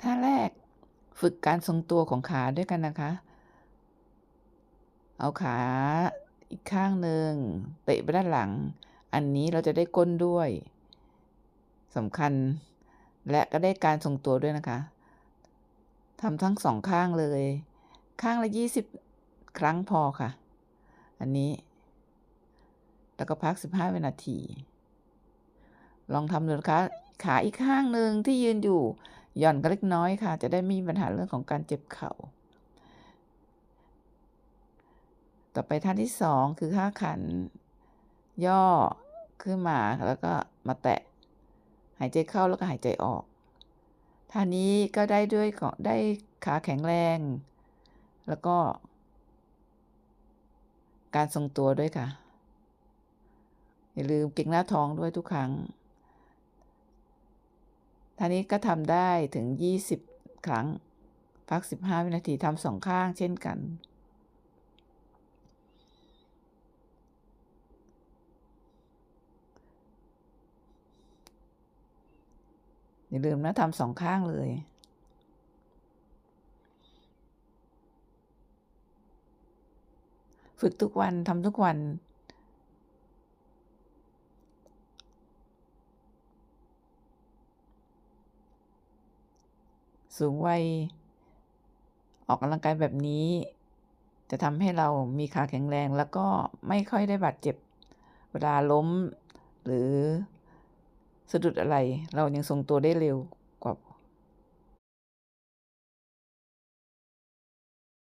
ท่าแรกฝึกการทรงตัวของขาด้วยกันนะคะ เอาขาอีกข้างหนึ่งเตะไปด้านหลัง อันนี้เราจะได้ก้นด้วยสำคัญ และก็ได้การทรงตัวด้วยนะคะทำทั้งสองข้างเลย ข้างละยี่สิบครั้งพอค่ะ อันนี้ แล้วก็พักสิบห้าวินาที ลองทำดูนะคะ ขาอีกข้างหนึ่งที่ยืนอยู่ หย่อนกันเล็กน้อยค่ะ จะได้ไม่มีปัญหาเรื่องของการเจ็บเข่า ต่อไปท่าที่สองคือท่าขัน ย่อขึ้นมาแล้วก็มาแตะ หายใจเข้าแล้วก็หายใจออก ท่านี้ก็ได้ด้วยของได้ขาแข็งแรง แล้วก็ การทรงตัวด้วยค่ะ อย่าลืมเก่งหน้าท้องด้วยทุกครั้ง ท่านี้ก็ทำได้ถึง 20 ครั้ง พัก 15 วินาทีทำสองข้างเช่นกัน อย่าลืมนะทำสองข้างเลยฝึกทุกวันทำทุกวัน สูงวัย ออกกำลังกายแบบนี้ จะทำให้เรามีขาแข็งแรง แล้วก็ไม่ค่อยได้บาดเจ็บ เวลาล้ม หรือสะดุดอะไร เรายังทรงตัวได้เร็ว